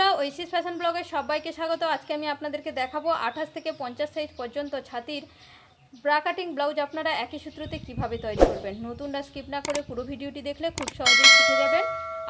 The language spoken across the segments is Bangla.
বন্ধুরা ঐশিস ফ্যাশন ব্লগের সবাইকে স্বাগত। আজকে আমি আপনাদেরকে দেখাবো আঠাশ থেকে পঞ্চাশ সাইজ পর্যন্ত ছাতির ব্রা কাটিং ব্লাউজ। আপনারা একই সূত্রতে কীভাবে তৈরি করবেন? নতুনরা স্কিপ না করে পুরো ভিডিওটি দেখলে খুব সহজেই শিখে যাবেন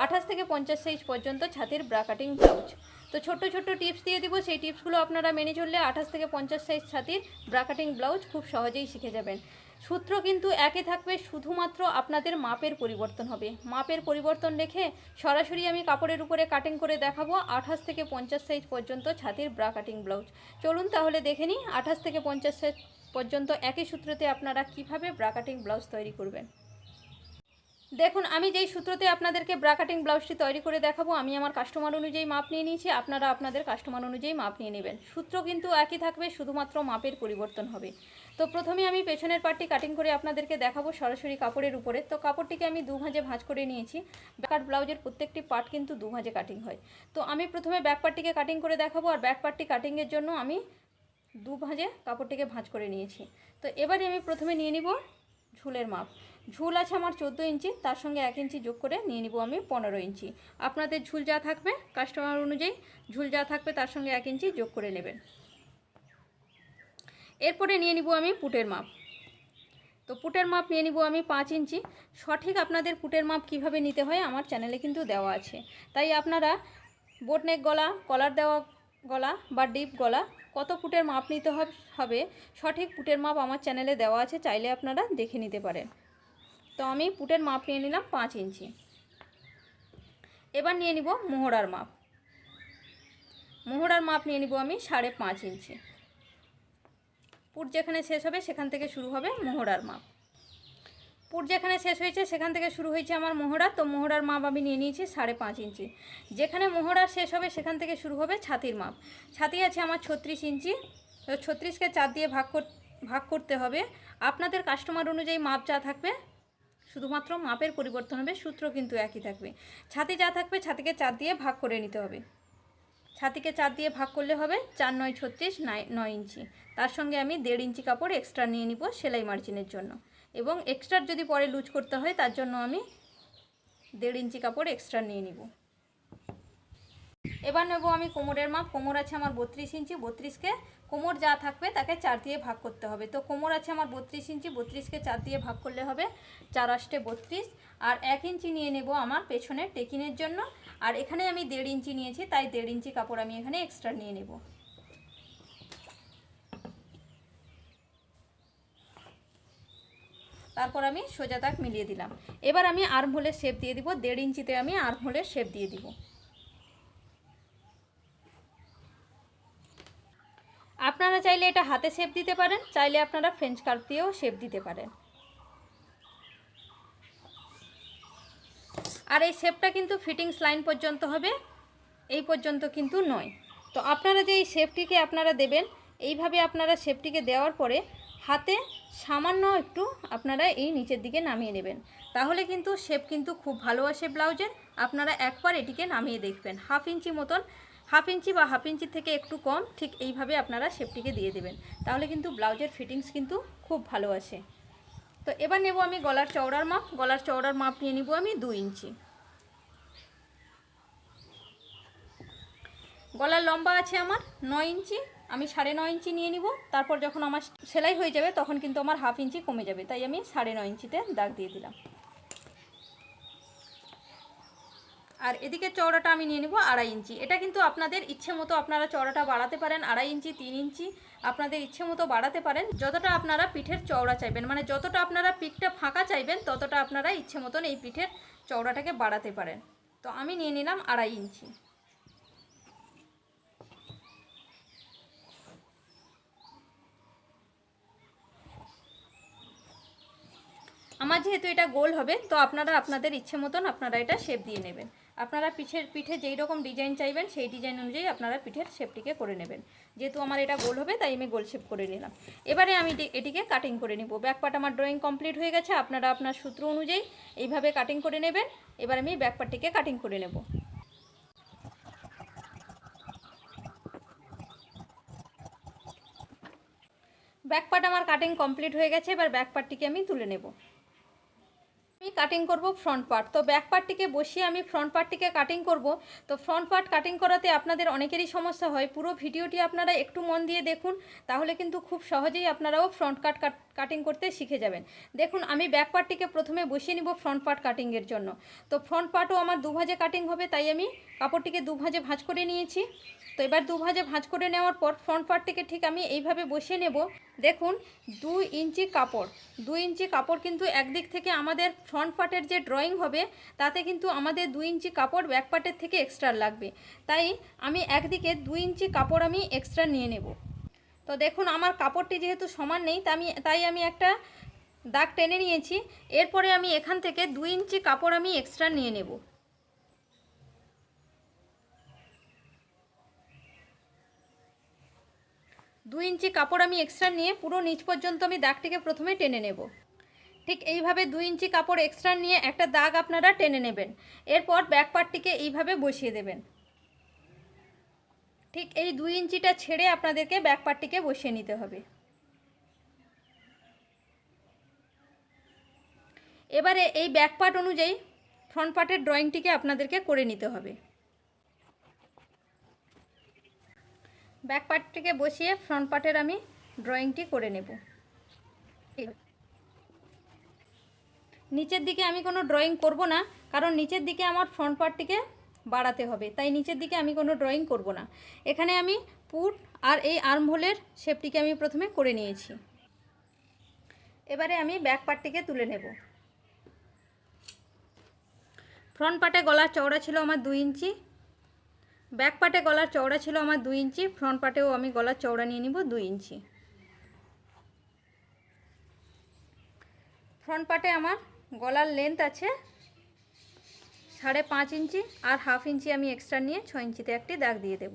আঠাশ থেকে পঞ্চাশ সাইজ পর্যন্ত ছাতির ব্রা কাটিং ব্লাউজ। তো ছোট্ট ছোট্ট টিপস দিয়ে দিব। সেই টিপসগুলো আপনারা মেনে চললে আঠাশ থেকে পঞ্চাশ সাইজ ছাতির ব্রা কাটিং ব্লাউজ খুব সহজেই শিখে যাবেন। সূত্র কিন্তু একে থাকবে, শুধুমাত্র আপনাদের মাপের পরিবর্তন হবে। মাপের পরিবর্তন রেখে সরাসরি আমি কাপড়ের উপরে কাটিং করে দেখাবো, আঠাশ থেকে পঞ্চাশ সাইজ পর্যন্ত ছাতির ব্রা কাটিং ব্লাউজ চলুন তাহলে দেখে নিই, আঠাশ থেকে পঞ্চাশ সাইজ পর্যন্ত একই সূত্রতে আপনারা কীভাবে ব্রা কাটিং ব্লাউজ তৈরি করবেন। দেখুন, আমি যেই সূত্রতে আপনাদেরকে ব্রা কাটিং ব্লাউজটি তৈরি করে দেখাবো, আমি আমার কাস্টমার অনুযায়ী মাপ নিয়ে নিয়েছি, আপনারা আপনাদের কাস্টমার অনুযায়ী মাপ নিয়ে নেবেন। সূত্র কিন্তু একই থাকবে, শুধুমাত্র মাপের পরিবর্তন হবে। তো প্রথমে আমি পেছনের পার্টটি কাটিং করে আপনাদেরকে দেখাবো সরাসরি কাপড়ের উপরে। তো কাপড়টিকে আমি দু ভাঁজে ভাঁজ করে নিয়েছি। ব্যাক ব্লাউজের প্রত্যেকটি পার্ট কিন্তু দু ভাঁজে কাটিং হয়। তো আমি প্রথমে ব্যাক পার্টটিকে কাটিং করে দেখাবো, আর ব্যাক পার্টটি কাটিংয়ের জন্য আমি দু ভাঁজে কাপড়টিকে ভাঁজ করে নিয়েছি। তো এবারে আমি প্রথমে নিয়ে নিব ঝুলের মাপ। ঝুল আছে আমার চোদ্দ ইঞ্চি, তার সঙ্গে এক ইঞ্চি যোগ করে নিয়ে নিব আমি পনেরো ইঞ্চি। আপনাদের ঝুল যা থাকবে কাস্টমার অনুযায়ী ঝুল যা থাকবে, তার সঙ্গে এক ইঞ্চি যোগ করে নেবেন। এরপরে নিয়ে নিব আমি পুটের মাপ। তো পুটের মাপ নিয়ে নিব আমি পাঁচ ইঞ্চি। সঠিক আপনাদের পুটের মাপ কীভাবে নিতে হয়, আমার চ্যানেলে কিন্তু দেওয়া আছে। তাই আপনারা বোটনেক গলা কলার দেওয়া গলা বা ডিপ গলা, কত ফুটের মাপ নিতে হবে সঠিক পুটের মাপ আমার চ্যানেলে দেওয়া আছে, চাইলে আপনারা দেখে নিতে পারেন। তো আমি পুটের মাপ নিয়ে নিলাম পাঁচ ইঞ্চি। এবার নিয়ে নিব মোহরার মাপ। মোহরার মাপ নিয়ে নিব আমি সাড়ে পাঁচ ইঞ্চি। পুট যেখানে শেষ হবে সেখান থেকে শুরু হবে মোহরার মাপ। পুট যেখানে শেষ হয়েছে সেখান থেকে শুরু হয়েছে আমার মোহরা, তো মোহরার মাপ আমি নিয়ে নিয়েছি সাড়ে পাঁচ ইঞ্চি। যেখানে মোহরা শেষ হবে সেখান থেকে শুরু হবে ছাতির মাপ। ছাতি আছে আমার ছত্রিশ ইঞ্চি, তো ছত্রিশকে চার দিয়ে ভাগ ভাগ করতে হবে। আপনাদের কাস্টমার অনুযায়ী মাপ যা থাকবে শুধুমাত্র মাপের পরিবর্তন হবে, সূত্র কিন্তু একই থাকবে। ছাতি যা থাকবে, ছাতিকে চার দিয়ে ভাগ করে নিতে হবে। ছাতিকে চার দিয়ে ভাগ করলে হবে চার, নয়, ছত্রিশ নয় ইঞ্চি। তার সঙ্গে আমি দেড় ইঞ্চি কাপড় এক্সট্রা নিয়ে নিব সেলাই মার্জিনের জন্য। এবং এক্সট্রা যদি পরে লুজ করতে হয়, তার জন্য আমি দেড় ইঞ্চি কাপড় এক্সট্রা নিয়ে নিব। এবার নেব আমি কোমরের মাপ। কোমর আছে আমার বত্রিশ ইঞ্চি, বত্রিশকে কোমর যা থাকবে তাকে চার দিয়ে ভাগ করতে হবে। তো কোমর আছে আমার বত্রিশ ইঞ্চি, বত্রিশকে চার দিয়ে ভাগ করলে হবে চার আষ্টে বত্রিশ। আর এক ইঞ্চি নিয়ে নেব আমার পেছনের টেকিনের জন্য। আর এখানে আমি দেড় ইঞ্চি নিয়েছি, তাই দেড় ইঞ্চি কাপড় আমি এখানে এক্সট্রা নিয়ে নেব। তারপর আমি সোজা দাগ মিলিয়ে দিলাম। এবার আমি আর্ম হোলের শেপ দিয়ে দিব। দেড় ইঞ্চিতে আমি আর্ম হোলের শেপ দিয়ে দিব আপনারা চাইলে এটা হাতে শেপ দিতে পারেন, চাইলে আপনারা ফ্রেঞ্চ কার্ভ দিয়েও শেপ দিতে পারেন। আর এই শেপটা কিন্তু ফিটিংস লাইন পর্যন্ত হবে, এই পর্যন্ত কিন্তু নয়। তো আপনারা যে এই শেপটিকে আপনারা দেবেন, এইভাবে আপনারা শেপটিকে দেওয়ার পরে হাতে সামান্য একটু আপনারা এই নিচের দিকে নামিয়ে নেবেন। তাহলে কিন্তু শেপ কিন্তু খুব ভালো আসে ব্লাউজের, আপনারা একবার এটিকে নামিয়ে দেখবেন। হাফ ইঞ্চি মতন হাফ ইঞ্চি বা হাফ ইঞ্চি থেকে একটু কম, ঠিক এইভাবে আপনারা শেপটিকে দিয়ে দেবেন। তাহলে কিন্তু ব্লাউজের ফিটিংস কিন্তু খুব ভালো আসে। তো এবার নেব আমি গলার চওড়ার মাপ। গলার চওড়ার মাপ নিয়ে নিব আমি দু ইঞ্চি। গলার লম্বা আছে আমার নয় ইঞ্চি। আমি সাড়ে নয় ইঞ্চি নিয়ে নিব। তারপর যখন আমার সেলাই হয়ে যাবে, তখন কিন্তু আমার হাফ ইঞ্চি কমে যাবে। তাই আমি সাড়ে নয় ইঞ্চিতে দাগ দিয়ে দিলাম। আর এদিকে চওড়াটা আমি নিয়ে নিব আড়াই ইঞ্চি। এটা কিন্তু আপনাদের ইচ্ছে মতো আপনারা চওড়াটা বাড়াতে পারেন, আড়াই ইঞ্চি, তিন ইঞ্চি, আপনাদের ইচ্ছে মতো বাড়াতে পারেন। যতটা আপনারা পিঠের চওড়া চাইবেন মানে যতটা আপনারা পিঠটা ফাঁকা চাইবেন, ততটা আপনারা ইচ্ছে মতন এই পিঠের চওড়াটাকে বাড়াতে পারেন। তো আমি নিয়ে নিলাম আড়াই ইঞ্চি। আমার যেহেতু এটা গোল হবে, তো আপনারা আপনাদের ইচ্ছে মতন আপনারা এটা শেপ দিয়ে নেবেন। আপনারা পিঠের, পিঠে যেই রকম ডিজাইন চাইবেন, সেই ডিজাইন অনুযায়ী আপনারা পিঠের শেপটিকে করে নেবেন। যেহেতু আমার এটা গোল হবে, তাই আমি গোল শেপ করে নিলাম। এবারে আমি এটি- এটিকে কাটিং করে নিব। ব্যাক পার্ট আমার ড্রয়িং কমপ্লিট হয়ে গেছে, আপনারা আপনার সূত্র অনুযায়ী এইভাবে কাটিং করে নেবেন। এবার আমি ব্যাক পার্টটিকে কাটিং করে নেব। ব্যাক পার্ট আমার কাটিং কমপ্লিট হয়ে গেছে, এবার ব্যাক পার্টটিকে আমি তুলে নেব। কাটিং করব? ফ্রন্ট পার্ট তো ব্যাক পার্টটিকে বসিয়ে আমি ফ্রন্ট পার্টটিকে কাটিং করব। তো ফ্রন্ট পার্ট কাটিং করাতে আপনাদের অনেকেরই সমস্যা হয়। পুরো ভিডিওটি আপনারা একটু মন দিয়ে দেখুন, তাহলে কিন্তু খুব সহজেই আপনারাও ফ্রন্ট কাট কাটিং করতে শিখে যাবেন। দেখুন, আমি ব্যাক পার্টটিকে প্রথমে বসিয়ে নিব ফ্রন্ট পার্ট কাটিংয়ের জন্য। তো ফ্রন্ট পার্টও আমার দুভাজে কাটিং হবে, তাই আমি কাপড়টিকে দুভাজে ভাঁজ করে নিয়েছি। তো এবার দুভাজে ভাঁজ করে নেওয়ার পর ফ্রন্ট পার্টটিকে ঠিক আমি এইভাবে বসিয়ে নেব। দেখুন দু ইঞ্চি কাপড় দু ইঞ্চি কাপড় কিন্তু একদিক থেকে আমাদের ফ্রন্ট পার্টের যে ড্রয়িং হবে, তাতে কিন্তু আমাদের দু ইঞ্চি কাপড় ব্যাক পার্টের থেকে এক্সট্রা লাগবে। তাই আমি একদিকে দু ইঞ্চি কাপড় আমি এক্সট্রা নিয়ে নেব। তো দেখুন, আমার কাপড়টি যেহেতু সমান নেই তা আমি, তাই আমি একটা দাগ টেনে নিয়েছি। এরপরে আমি এখান থেকে দু ইঞ্চি কাপড় আমি এক্সট্রা নিয়ে নেব। দু ইঞ্চি কাপড় আমি এক্সট্রা নিয়ে পুরো নিচ পর্যন্ত আমি দাগটিকে প্রথমে টেনে নেব। ঠিক এইভাবে দু ইঞ্চি কাপড় এক্সট্রা নিয়ে একটা দাগ আপনারা টেনে নেবেন। এরপর ব্যাক পার্টটিকে এইভাবে বসিয়ে দেবেন। ঠিক এই দুই ইঞ্চিটা ছেড়ে আপনাদেরকে ব্যাক পার্টটিকে বসিয়ে নিতে হবে। এবারে এই ব্যাক পার্ট অনুযায়ী ফ্রন্ট পার্টের ড্রয়িংটিকে আপনাদেরকে করে নিতে হবে। ব্যাক পার্টটিকে বসিয়ে ফ্রন্ট পার্টের আমি ড্রয়িংটি করে নেব। নিচের দিকে আমি কোনো ড্রয়িং করব না, কারণ নিচের দিকে আমার ফ্রন্ট পার্টটিকে বাড়াতে হবে, তাই নিচের দিকে আমি কোনো ড্রয়িং করব না। এখানে আমি পুট আর এই আর্মহোলের শেপটিকে আমি প্রথমে করে নিয়েছি। এবারে আমি ব্যাক পার্টটিকে তুলে নেব। ফ্রন্ট পার্টে গলার চওড়া ছিল আমার দুই ইঞ্চি ব্যাক পার্টে গলার চওড়া ছিল আমার দুই ইঞ্চি, ফ্রন্ট পার্টেও আমি গলার চওড়া নিয়ে নিব দুই ইঞ্চি। ফ্রন্ট পার্টে আমার গলার লেন্থ আছে সাড়ে পাঁচ ইঞ্চি আর হাফ ইঞ্চি আমি এক্সট্রা নিয়ে ছ ইঞ্চিতে একটি দাগ দিয়ে দেব।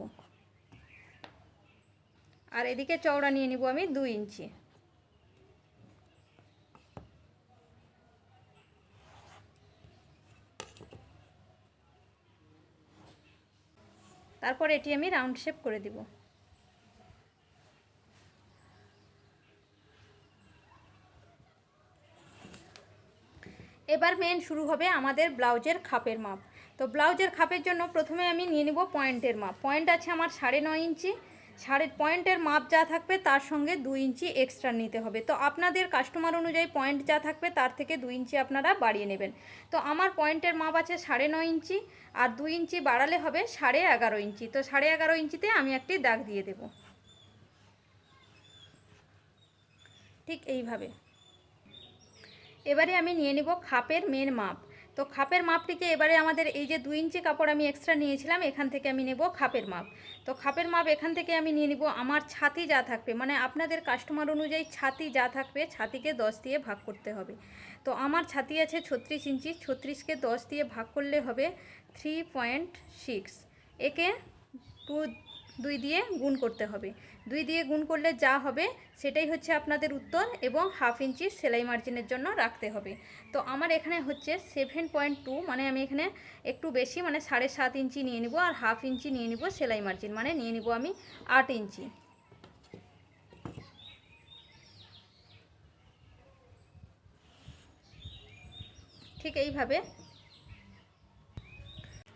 আর এদিকে চওড়া নিয়ে নিব আমি দুই ইঞ্চি। তারপর এটি আমি রাউন্ড শেপ করে দিব। এবার মেন শুরু হবে আমাদের ব্লাউজের খাপের মাপ। তো ব্লাউজের খাপের জন্য প্রথমে আমি নিয়ে নিব পয়েন্টের মাপ। পয়েন্ট আছে আমার সাড়ে নয় ইঞ্চি। সাড়ে পয়েন্টের মাপ যা থাকবে তার সঙ্গে দুই ইঞ্চি এক্সট্রা নিতে হবে। তো আপনাদের কাস্টমার অনুযায়ী পয়েন্ট যা থাকবে তার থেকে দুই ইঞ্চি আপনারা বাড়িয়ে নেবেন। তো আমার পয়েন্টের মাপ আছে সাড়ে নয় ইঞ্চি আর দুই ইঞ্চি বাড়ালে হবে সাড়ে এগারো ইঞ্চি। তো সাড়ে এগারো ইঞ্চিতে আমি একটি দাগ দিয়ে দেব। ঠিক এইভাবে। এবারে আমি নিয়ে নিব খাপের মেন মাপ। তো খাপের মাপটিকে এবারে আমাদের এই যে দুই ইঞ্চি কাপড় আমি এক্সট্রা নিয়েছিলাম, এখান থেকে আমি নেব খাপের মাপ। তো খাপের মাপ এখান থেকে আমি নিয়ে নিব আমার ছাতি যা থাকবে মানে আপনাদের কাস্টমার অনুযায়ী ছাতি যা থাকবে, ছাতিকে দশ দিয়ে ভাগ করতে হবে। তো আমার ছাতি আছে ছত্রিশ ইঞ্চি, ছত্রিশকে দশ দিয়ে ভাগ করলে হবে থ্রি পয়েন্ট সিক্স একে টু দুই দিয়ে গুণ করতে হবে। দুই দিয়ে গুণ করলে যা হবে, সেটাই হচ্ছে আপনাদের উত্তর এবং হাফ ইঞ্চি সেলাই মার্জিনের জন্য রাখতে হবে। তো আমার এখানে হচ্ছে সেভেন পয়েন্ট টু মানে আমি এখানে একটু বেশি মানে সাড়ে সাত ইঞ্চি নিয়ে নিব আর হাফ ইঞ্চি নিয়ে নিব সেলাই মার্জিন মানে নিয়ে নিব আমি আট ইঞ্চি। ঠিক এইভাবে।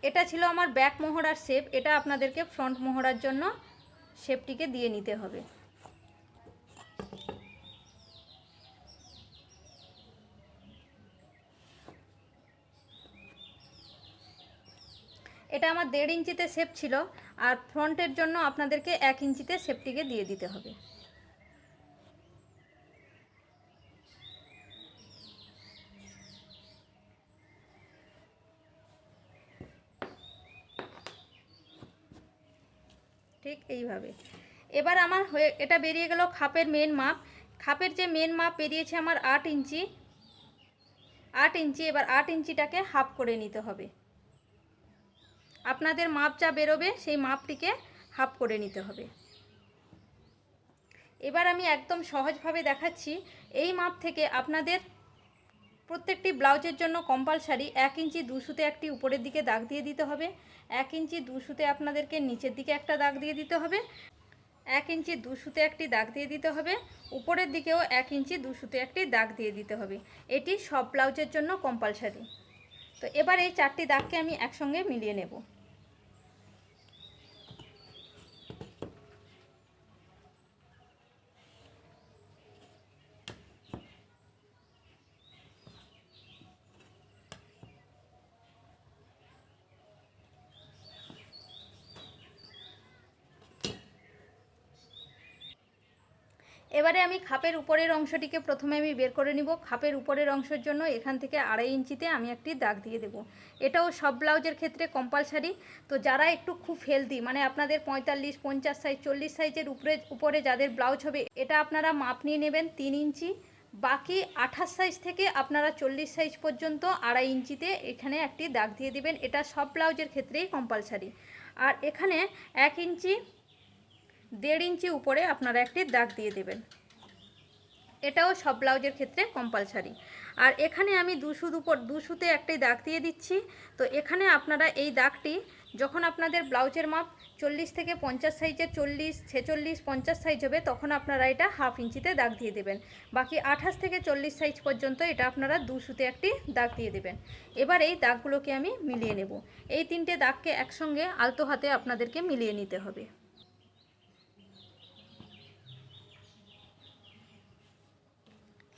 এটা ছিল আমার ব্যাক মোহরার শেপ এটা আপনাদেরকে ফ্রন্ট মোহরার জন্য শেপটিকে দিয়ে নিতে হবে। এটা আমার দেড় ইঞ্চিতে শেপ ছিল, আর ফ্রন্টের জন্য আপনাদেরকে এক ইঞ্চিতে শেপটিকে দিয়ে দিতে হবে ঠিক এইভাবে। এবার আমার হয়ে, এটা বেরিয়ে গেল খাপের মেন মাপ। খাপের যে মেন মাপ বেরিয়েছে আমার আট ইঞ্চি। আট ইঞ্চি, এবার আট ইঞ্চিটাকে হাফ করে নিতে হবে। আপনাদের মাপ যা বেরোবে, সেই মাপটিকে হাফ করে নিতে হবে। এবার আমি একদম সহজভাবে দেখাচ্ছি। এই মাপ থেকে আপনাদের প্রত্যেকটি ব্লাউজের জন্য কম্পালসারি এক ইঞ্চি দুশুতে একটি উপরের দিকে দাগ দিয়ে দিতে হবে। এক ইঞ্চি দুশুতে আপনাদেরকে নিচের দিকে একটা দাগ দিয়ে দিতে হবে। এক ইঞ্চি দুশোতে একটি দাগ দিয়ে দিতে হবে। উপরের দিকেও এক ইঞ্চি দুশোতে একটি দাগ দিয়ে দিতে হবে। এটি সব ব্লাউজের জন্য কম্পালসারি। তো এবার এই চারটি দাগকে আমি একসঙ্গে মিলিয়ে নেব। এবারে আমি খাপের উপরের অংশটিকে প্রথমে আমি বের করে নিব। খাপের উপরের অংশের জন্য এখান থেকে আড়াই ইঞ্চিতে আমি একটি দাগ দিয়ে দেব। এটাও সব ব্লাউজের ক্ষেত্রে কম্পালসারি তো যারা একটু খুব হেলদি মানে আপনাদের পঁয়তাল্লিশ, পঞ্চাশ সাইজ চল্লিশ সাইজের উপরে উপরে যাদের ব্লাউজ হবে, এটা আপনারা মাপ নিয়ে নেবেন তিন ইঞ্চি। বাকি আঠাশ সাইজ থেকে আপনারা চল্লিশ সাইজ পর্যন্ত আড়াই ইঞ্চিতে এখানে একটি দাগ দিয়ে দিবেন। এটা সব ব্লাউজের ক্ষেত্রেই কম্পালসারি আর এখানে এক ইঞ্চি, দেড় ইঞ্চি উপরে আপনারা একটি দাগ দিয়ে দেবেন। এটাও সব ব্লাউজের ক্ষেত্রে কম্পালসারি আর এখানে আমি দুশুদ উপর দুশুতে একটি দাগ দিয়ে দিচ্ছি। তো এখানে আপনারা এই দাগটি যখন আপনাদের ব্লাউজের মাপ চল্লিশ থেকে পঞ্চাশ সাইজের চল্লিশ, ছেচল্লিশ, পঞ্চাশ সাইজ হবে, তখন আপনারা এটা হাফ ইঞ্চিতে দাগ দিয়ে দেবেন। বাকি আঠাশ থেকে চল্লিশ সাইজ পর্যন্ত এটা আপনারা দুশুতে একটি দাগ দিয়ে দেবেন। এবার এই দাগগুলোকে আমি মিলিয়ে নেব। এই তিনটে দাগকে একসঙ্গে আলতো হাতে আপনাদেরকে মিলিয়ে নিতে হবে।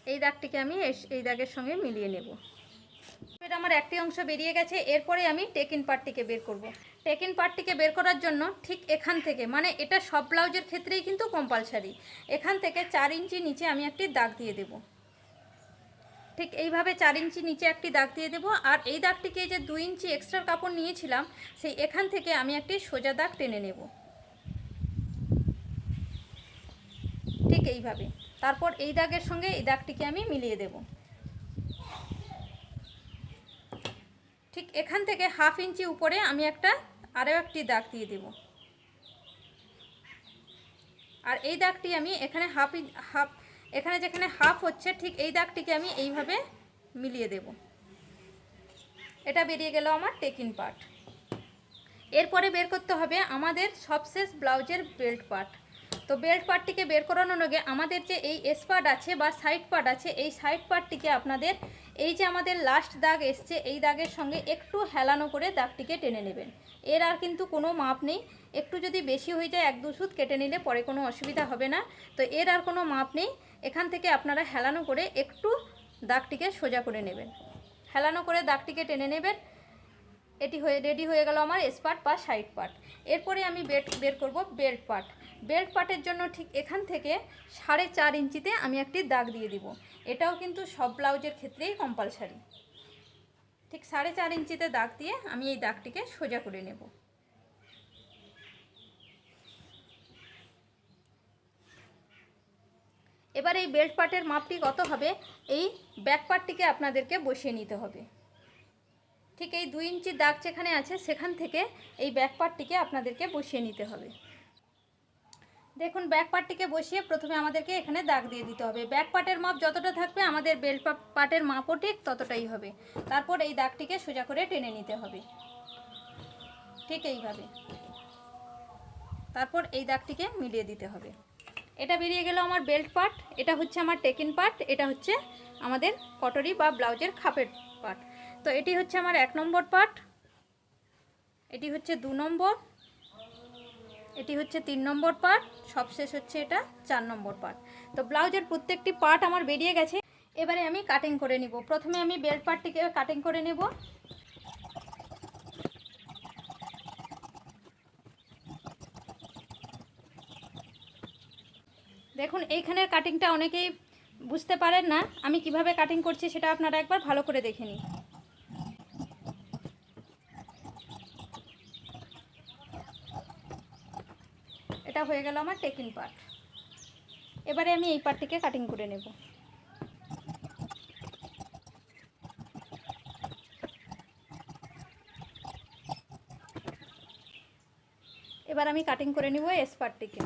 এই দাগটিকে আমি এই দাগের সঙ্গে মিলিয়ে নেব। এটা আমার একটি অংশ বেরিয়ে গেছে, এরপরে আমি টেকিন পার্টটিকে বের করব। টেকিন পার্টটিকে বের করার জন্য ঠিক এখান থেকে মানে এটা সব ব্লাউজের ক্ষেত্রেই কিন্তু কম্পালসারি এখান থেকে চার ইঞ্চি নিচে আমি একটি দাগ দিয়ে দেব। ঠিক এইভাবে চার ইঞ্চি নিচে একটি দাগ দিয়ে দেব, আর এই দাগটিকে যে দুই ইঞ্চি এক্সট্রা কাপড় নিয়েছিলাম, সেই এখান থেকে আমি একটি সোজা দাগ টেনে নেব। ঠিক এইভাবে। তারপর এই দাগের সঙ্গে এই দাগটিকে আমি মিলিয়ে দেব। ঠিক এখান থেকে হাফ ইঞ্চি উপরে আমি একটা আরও একটি দাগ দিয়ে দেব। আর এই দাগটি আমি এখানে হাফ হাফ, এখানে যেখানে হাফ হচ্ছে ঠিক এই দাগটিকে আমি এইভাবে মিলিয়ে দেব। এটা বেরিয়ে গেল আমার টেকিন পার্ট। এরপরে বের করতে হবে আমাদের সবশেষ ব্লাউজের বেল্ট পার্ট। তো বেল্ট পার্টটিকে বের করানোর আগে আমাদের যে এই এস পার্ট আছে বা সাইড পার্ট আছে, এই সাইড পার্টটিকে আপনাদের এই যে আমাদের লাস্ট দাগ এসছে, এই দাগের সঙ্গে একটু হেলানো করে দাগটিকে টেনে নেবেন। এর আর কিন্তু কোনো মাপ নেই। একটু যদি বেশি হয়ে যায়, এক দু সুত কেটে নিলে পরে কোনো অসুবিধা হবে না। তো এর আর কোনো মাপ নেই। এখান থেকে আপনারা হেলানো করে একটু দাগটিকে সোজা করে নেবেন। হেলানো করে দাগটিকে টেনে নেবেন। এটি হয়ে রেডি হয়ে গেল আমার এস পার্ট বা সাইড পার্ট এরপরে আমি বেল্ট বের করব বেল্ট পার্ট বেল্ট পার্টের জন্য ঠিক এখান থেকে সাড়ে চার ইঞ্চিতে আমি একটি দাগ দিয়ে দিব। এটাও কিন্তু সব ব্লাউজের ক্ষেত্রেই কম্পালসারি ঠিক সাড়ে চার ইঞ্চিতে দাগ দিয়ে আমি এই দাগটিকে সোজা করে নেব। এবার এই বেল্ট পার্টের মাপটি কত হবে? এই ব্যাক পার্টটিকে আপনাদেরকে বসিয়ে নিতে হবে। ঠিক এই দুই ইঞ্চি দাগ যেখানে আছে সেখান থেকে এই ব্যাক পার্টটিকে আপনাদেরকে বসিয়ে নিতে হবে। দেখুন ব্যাক পার্টটিকে বসিয়ে প্রথমে আমাদেরকে এখানে দাগ দিয়ে দিতে হবে। ব্যাক পার্টের মাপ যতটা থাকবে, আমাদের বেল্ট পার্টের মাপও ঠিক ততটাই হবে। তারপর এই দাগটিকে সোজা করে টেনে নিতে হবে। ঠিক এইভাবে। তারপর এই দাগটিকে মিলিয়ে দিতে হবে। এটা বেরিয়ে গেল আমার বেল্ট পার্ট এটা হচ্ছে আমার টেকিন পার্ট এটা হচ্ছে আমাদের কটরি বা ব্লাউজের খাপের পার্ট তো এটি হচ্ছে আমার এক নম্বর পার্ট এটি হচ্ছে দু নম্বর। এটি হচ্ছে তিন নম্বর পার্ট, সবশেষ হচ্ছে এটা চার নম্বর পার্ট। তো ব্লাউজের প্রত্যেকটি পার্ট আমার বেরিয়ে গেছে, এবারে আমি কাটিং করে নিব। প্রথমে আমি বেল্ট পার্টটিকে কাটিং করে নেব। দেখুন, এইখানের কাটিংটা অনেকেই বুঝতে পারেন না, আমি কীভাবে কাটিং করছি সেটা আপনারা একবার ভালো করে দেখে নিন। এটা হয়ে গেল আমার টেকিং পার্ট এবারে আমি এই পার্টটিকে কাটিং করে নেব। এবার আমি কাটিং করে নিব এস পার্টটিকে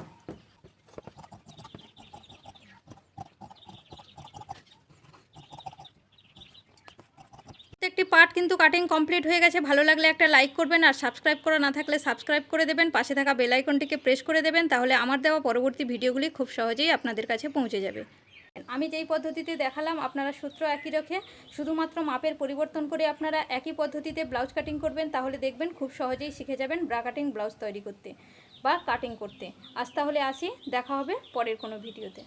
প্রত্যেকটি পার্ট কিন্তু কাটিং কমপ্লিট হয়ে গেছে। ভালো লাগলে একটা লাইক করবেন আর সাবস্ক্রাইব করা না থাকলে সাবস্ক্রাইব করে দেবেন। পাশে থাকা বেল আইকনটিকে প্রেস করে দেবেন, তাহলে আমার দেওয়া পরবর্তী ভিডিওগুলি খুব সহজেই আপনাদের কাছে পৌঁছে যাবে। আমি যেই পদ্ধতিতে দেখালাম, আপনারা সূত্র একই রেখে, শুধুমাত্র মাপের পরিবর্তন করে আপনারা একই পদ্ধতিতে ব্লাউজ কাটিং করবেন, তাহলে দেখবেন খুব সহজেই শিখে যাবেন ব্রা কাটিং ব্লাউজ তৈরি করতে বা কাটিং করতে। আজ তাহলে আসি, দেখা হবে পরের কোনো ভিডিওতে